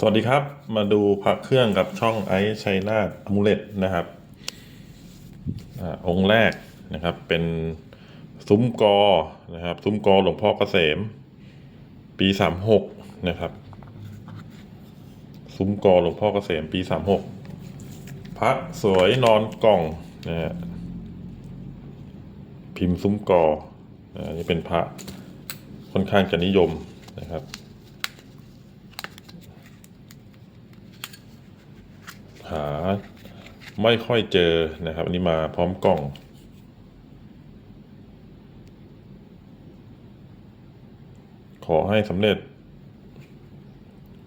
สวัสดีครับ มาดูพระเครื่องกับช่องไอซ์ชัยนาทอมูเลตนะครับอองค์แรกนะครับ เป็นซุ้มกอนะครับ ซุ้มกอหลวงพ่อเกษม ปีสามหกนะครับ ซุ้มกอหลวงพ่อเกษม ปีสามหกพระสวยนอนกล่องนะฮะพิมพ์ซุ้มกอนะอันนี้เป็นพระค่อนข้างจะนิยมนะครับ หาไม่ค่อยเจอนะครับ อันนี้มาพร้อมกล่อง ขอให้สำเร็จ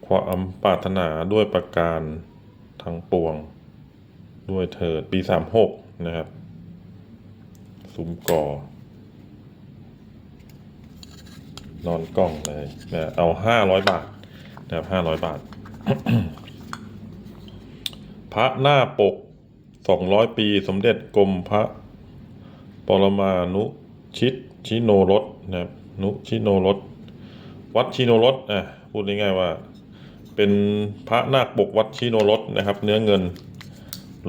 ความปรารถนาด้วยประการทั้งปวง ด้วยเถิดปีสามหกนะครับซุ้มกอนอนกล้องเลยนะเอาห้าร้อยบาทนะครับห้าร้อยบาท พระหน้าปก 200 ปี สมเด็จกรมพระปรมานุชิตชิโนรสนะครับนุชิโนรสวัดชิโนรสอะพูดง่ายๆว่า เป็นพระนาคปกวัดชิโนรสนะครับ เนื้อเงิน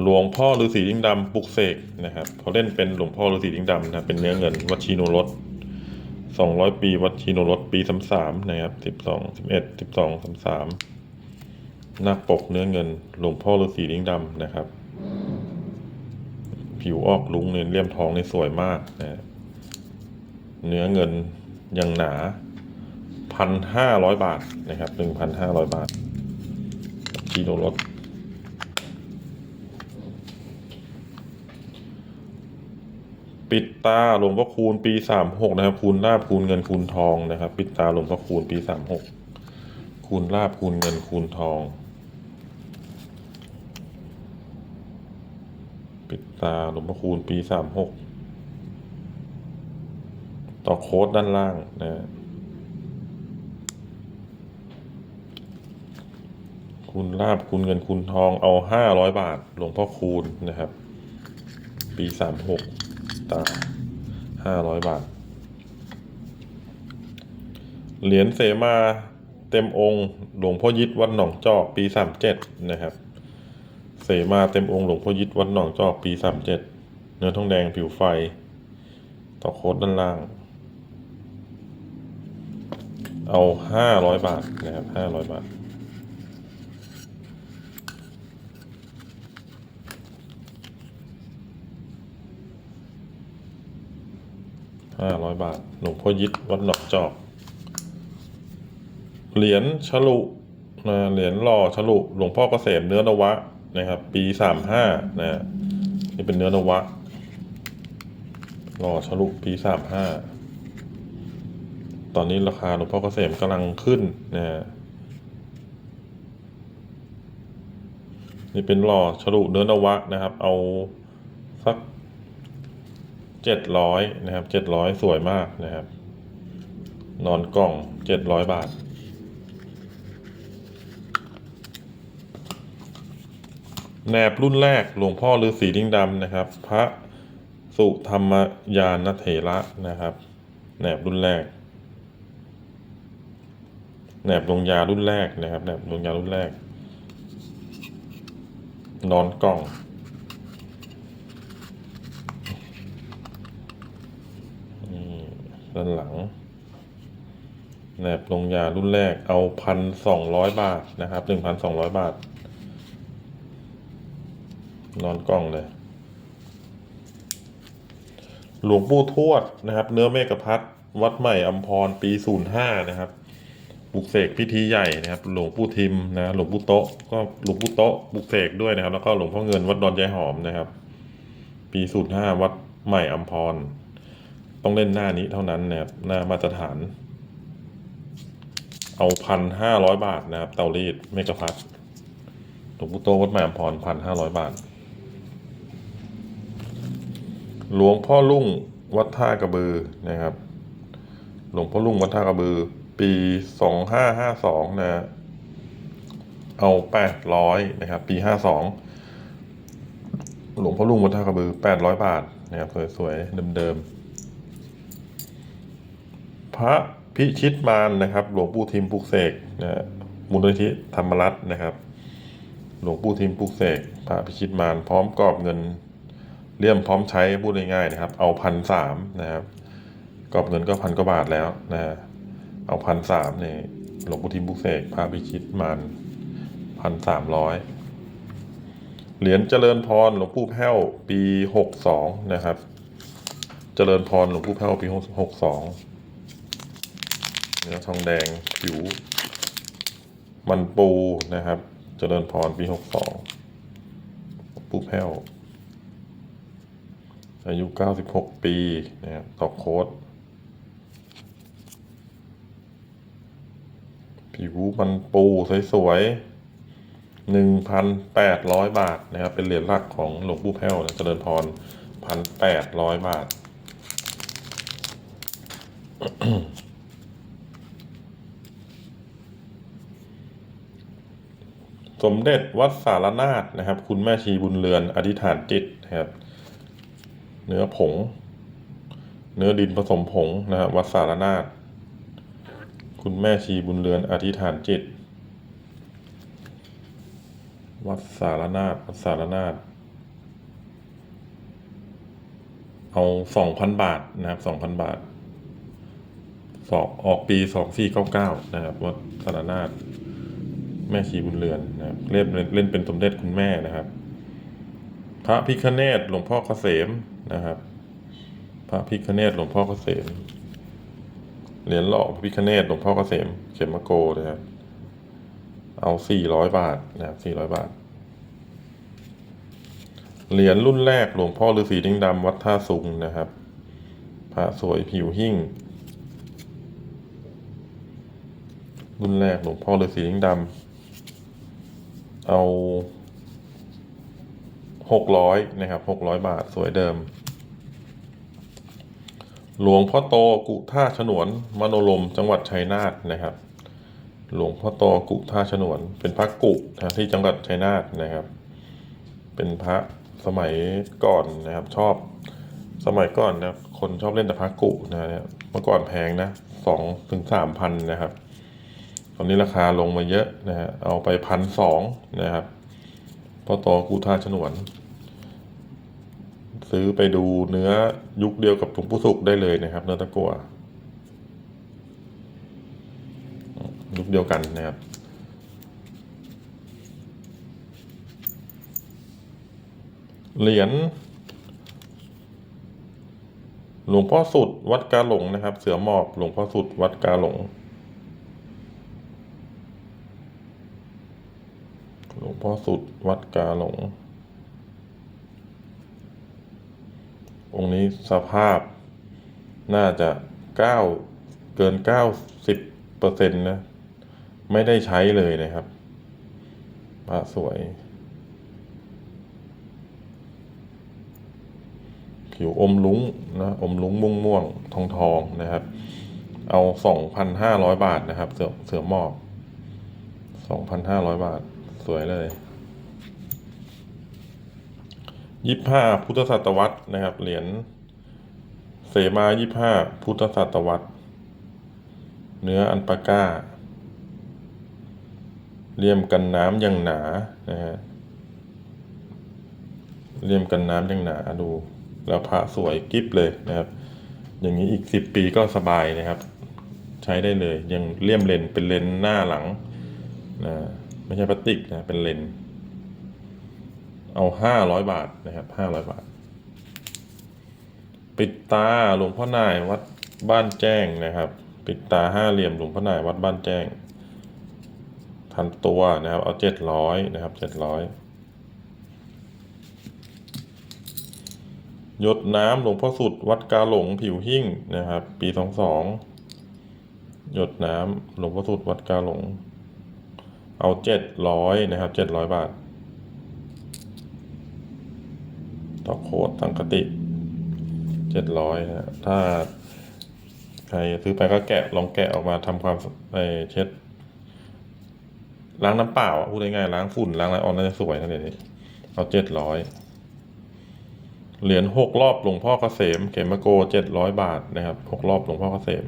หลวงพ่อฤาษีดิ้งดำปุกเสกนะครับเขาเล่นเป็นหลวงพ่อฤาษีดิ้งดำนะเป็นเนื้อเงินวัดชิโนรส200 ปีวัดชิโนรสปีสามสามนะครับสิบสองสิบเอ็ดสิบสองสามสาม หน้าปกเนื้อเงินหลวงพ่อฤาษีลิงดำนะครับ ผิวออกลุ้งเนื้อเลี่ยมทองนี่สวยมากนะเนื้อเงินยังหนาพันห้าร้อยบาทนะครับหนึ่งพันห้าร้อยบาทชีโนรสปิดตาหลวงพ่อคูณปีสามหกนะครับ คูณลาบคูณเงินคูณทองนะครับ ปิดตาหลวงพ่อคูณปีสามหกคูณลาบคูณเงินคูณทอง ปิด ตาหลวงพ่อคูณปีสามหกต่อโค้ดด้านล่างนะคูณลาบคูณเงินคูณทองเอาห้าร้อยบาทหลวงพ่อคูณนะครับ ปีสามหกตาห้าร้อยบาท เหรียญเสมาเต็มองค์หลวงพ่อยิดวัดหนองจอกปีสามเจ็ดนะครับ เสมาเต็มองค์หลวงพ่อยิดวัดหนองจอกปีสามเจ็ดเนื้อทองแดงผิวไฟ ต่อโค้ดด้านล่าง เอาห้าร้อยบาทนะครับห้าร้อยบาท ห้าร้อยบาท หลวงพ่อยิดวัดหนองจอก เหรียญฉลุนะเหรียญหล่อฉลุ หลวงพ่อเกษมเนื้อนวะ นะครับ ปีสามห้านะนี่เป็นเนื้อนวะหล่อฉลุปีสามห้าตอนนี้ราคาหลวงพ่อเกษมกำลังขึ้นนะนี่เป็นหล่อฉลุเนื้อนวะนะครับ เอาสักเจ็ดร้อยนะครับเจ็ดร้อยสวยมากนะครับ นอนกล่องเจ็ดร้อยบาท แหนบรุ่นแรกหลวงพ่อฤาษีลิงดำนะครับ พระสุธรรมยานเถระนะครับแหนบรุ่นแรกแหนบดวงยารุ่นแรกนะครับแหนบดวงยารุ่นแรก นอนกล่องด้านหลังแหนบลงยารุ่นแรกเอาพันสองร้อยบาทนะครับหนึ่งพันสองร้อยบาท นอนกล้องเลย หลวงปู่ทวดนะครับ เนื้อเมฆพัฒน์วัดใหม่อัมพรปีศูนย์ห้านะครับบุกเสกพิธีใหญ่นะครับ หลวงปู่ทิมนะหลวงปู่โต๊ะก็หลวงปู่โต๊ะบุกเสกด้วยนะครับ แล้วก็หลวงพ่อเงินวัดดอนยายหอมนะครับ ปีศูนย์ห้าวัดใหม่อัมพร ต้องเล่นหน้านี้เท่านั้นนะครับหน้ามาตรฐาน เอาพันห้าร้อยบาทนะครับ เตารีดเมกะพัทหลวงปู่โตวัดแหม่อมพรพันห้าร้อยบาท หลวงพ่อลุ่งวัดท่ากระบือนะครับ หลวงพ่อลุ่งวัดท่ากระบือ ปีสองห้าห้าสองนะเอาแปดร้อยนะครับ ปีห้าสองหลวงพ่อลุ่งวัดท่ากระบือแปดร้อยบาทนะครับสวยๆเดิมๆพระพิชิตมารนะครับ หลวงปู่ทิมปุกเสกนะมูลนิธิธรรมรัตน์นะครับ หลวงปู่ทิมปุกเสกพระพิชิตมารพร้อมกรอบเงิน เลี่ยมพร้อมใช้พูดง่ายๆนะครับ เอาพันสามนะครับกรอบเงินก็พันกว่าบาทแล้วนะเอาพันสามเนี่ยหลวงปู่ทิมปลุกเสกพระพิชิตมารพันสามร้อยเหรียญเจริญพรหลวงปู่แพ้วปีหกสองนะครับ เจริญพรหลวงปู่แพ้วปีหกสองเนื้อทองแดงผิว มันปูนะครับ เจริญพรปีหกสองปู่แพ้ว อายุเก้าสิบหกปีนะครับต่อโค้ดผิวมันปูสวยๆหนึ่งพันแปดร้อยบาทนะครับ เป็นเหรียญหลักของหลวงปู่แพ้วนะเจริญพรพันแปดร้อยบาท สมเด็จวัดสารนาฏนะครับ คุณแม่ชีบุญเรือนอธิษฐานจิตนะครับ เนื้อผง เนื้อดินผสมผงนะครับวัดสารนาฏคุณแม่ชีบุญเรือนอธิษฐานจิต วัดสารนาฏวัดสารนาฏเอาสองพันบาทนะครับสองพันบาทสอบออกปีสองสี่เก้าเก้านะครับวัดสารนาฏแม่ชีบุญเรือนนะครับเล่นเล่นเป็นสมเด็จคุณแม่นะครับ พระพิคเนตหลวงพ่อเกษมนะครับ พระพิคเนตหลวงพ่อเกษมเหรียญหล่อพระพิคเนตหลวงพ่อเกษม เขมโกนะครับ เอาสี่ร้อยบาทนะครับสี่ร้อยบาท เหรียญรุ่นแรกหลวงพ่อฤาษีดิงดำวัดท่าสุงนะครับ พระสวยผิวหิ่ง รุ่นแรกหลวงพ่อฤาษีดิงดำเอา หกร้อยนะครับหกร้อยบาทสวยเดิม หลวงพ่อโตกุท่าฉนวนมโนลมจังหวัดชัยนาทนะครับ หลวงพ่อโตกุท่าฉนวน เป็นพระกุนะที่จังหวัดชัยนาทนะครับ เป็นพระสมัยก่อนนะครับชอบสมัยก่อนนะคนชอบเล่นแต่พระกุนะเนี่ยเมื่อก่อนแพงนะสองถึงสามพันนะครับ ตอนนี้ราคาลงมาเยอะนะฮะเอาไปพันสองนะครับ พ่อโตกูท่าฉนวน ซื้อไปดูเนื้อยุคเดียวกับหลวงปู่สุกได้เลยนะครับ เนื้อตะกั่วยุคเดียวกันนะครับเหรียญหลวงพ่อสุดวัดกาหลงนะครับ เสือหมอบหลวงพ่อสุดวัดกาหลง หลว งพ่อสุดวัดกาหลง องค์นี้สภาพน่าจะเก้าเกินเก้าสิบเปอร์เซ็นต์นะ ไม่ได้ใช้เลยนะครับพระสวย ผิวอมลุ้งนะ อมลุ้งม่วงม่วงทองทองนะครับ เอาสองพันห้าร้อยบาทนะครับ เสือเสือหมอบสองพันห้าร้อยบาท สวยเลยยี่ห้าพุทธศตวรรษนะครับ เหรียญเสมายี่ห้าพุทธศตวรรษ เนื้ออันปาก้าเลี่ยมกันน้ำอย่างหนานะฮะเลี่ยมกันน้ำอย่างหนาดู แล้วพระสวยกิ๊บเลยนะครับ อย่างนี้อีกสิบปีก็สบายนะครับ ใช้ได้เลยยังเลี่ยมเลนเป็นเลนหน้าหลังนะ ไม่ใช่พลาสติกนะเป็นเลนเอาห้าร้อยบาทนะครับห้าร้อยบาท ปิดตาหลวงพ่อนายวัดบ้านแจ้งนะครับ ปิดตาห้าเหลี่ยมหลวงพ่อนายวัดบ้านแจ้งทันตัวนะครับ เอาเจ็ดร้อยนะครับเจ็ดร้อยหยดน้ำหลวงพ่อสุด วัดกาหลงผิวหิ่งนะครับ ปีสองสองหยดน้ำหลวงพ่อสุด วัดกาหลง เอาเจ็ดร้อยนะครับเจ็ดร้อยบาท ต่อโค้ดสังคติเจ็ดร้อยนะถ้าใครซื้อไปก็แกะลองแกะออกมาทำความเช็ดล้างน้ำเปล่าพูดง่ายๆล้างฝุ่นล้างอะไรออกน่าจะสวยนะเดี๋ยวนี้เอาเจ็ดร้อยเหรียญหกรอบหลวงพ่อเกษมเขมโกเจ็ดร้อยบาทนะครับหกรอบหลวงพ่อเกษม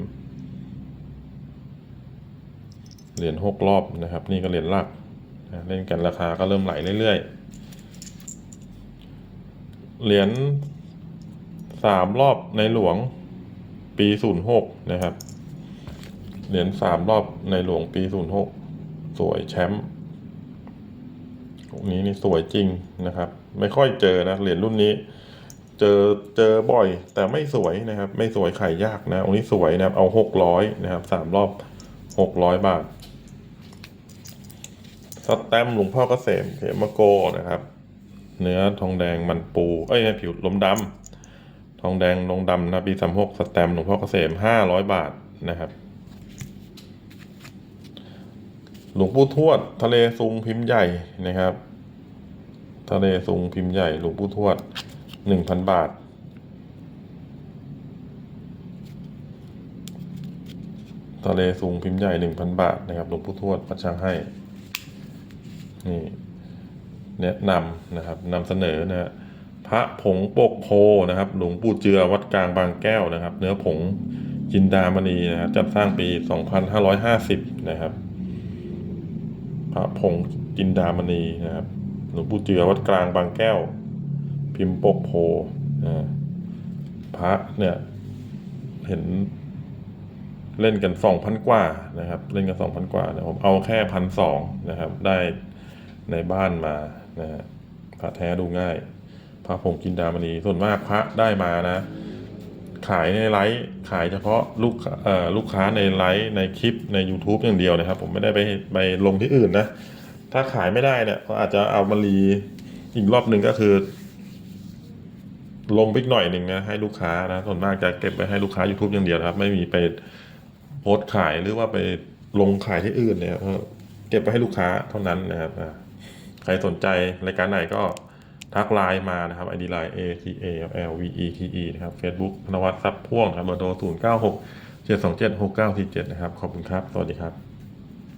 เหรียญหกรอบนะครับ นี่ก็เหรียญหลักเล่นกันราคาก็เริ่มไหลเรื่อยๆ เหรียญสามรอบในหลวงปีศูนย์หกนะครับ เหรียญสามรอบในหลวงปีศูนย์หกสวยแชมป์พวกนี้นี่สวยจริงนะครับ ไม่ค่อยเจอนะเหรียญรุ่นนี้ เจอเจอบ่อย แต่ไม่สวยนะครับ ไม่สวยขายยากนะองค์นี้สวยนะครับ เอาหกร้อยนะครับสามรอบ หกร้อยบาทสแตมหลวงพ่อเกษมเขมโกนะครับ เนื้อทองแดงมันปู เอ้ยผิวลมดำทองแดงลงดำนะปีสามหกสแตมหลวงพ่อเกษมห้าร้อยบาทนะครับ หลวงปู่ทวด ทะเลซุงพิมพ์ใหญ่นะครับ ทะเลซุงพิมพ์ใหญ่ หลวงปู่ทวดหนึ่งพันบาท ทะเลซุงพิมพ์ใหญ่หนึ่งพันบาทนะครับหลวงปู่ทวดวัดช้างให้ นี่แนะนำนะครับนำเสนอนะฮะพระผงปกโพนะครับ หลวงปู่เจือวัดกลางบางแก้วนะครับ เนื้อผงจินดามณีนะครับจัดสร้างปี 2550 นะครับ พระผงจินดามณีนะครับ หลวงปู่เจือวัดกลางบางแก้ว พิมพ์ปกโพนะพระเนี่ยเห็น เล่นกันสองพันกว่านะครับ เล่นกันสองพันกว่านะผมเอาแค่พันสองนะครับ ได้ในบ้านมานะฮะพระแท้ดูง่าย พระผงกินดามณีส่วนมากพระได้มานะ ขายในไลฟ์ขายเฉพาะลูกลูกค้าในไลฟ์ในคลิปใน YouTube อย่างเดียวนะครับ ผมไม่ได้ไปไปลงที่อื่นนะ ถ้าขายไม่ได้เนี่ยก็อาจจะเอามารีอีกรอบหนึ่งก็คือ ลงไปอีกหน่อยหนึ่งนะให้ลูกค้านะส่วนมากจะเก็บไว้ให้ลูกค้า YouTube อย่างเดียวนะครับ ไม่มีไป โพสต์ขายหรือว่าไปลงขายที่อื่นเนี่ยเก็บไปให้ลูกค้าเท่านั้นนะครับใครสนใจรายการไหนก็ทักไลน์มานะครับ ID ไลน์ A T A L V E T E นะครับ Facebook ธนวัฒน์ซับพ่วงครับเบอร์โทร0 9 6 7 2 7 6 9 4 7นะครับ ขอบคุณครับ สวัสดีครับ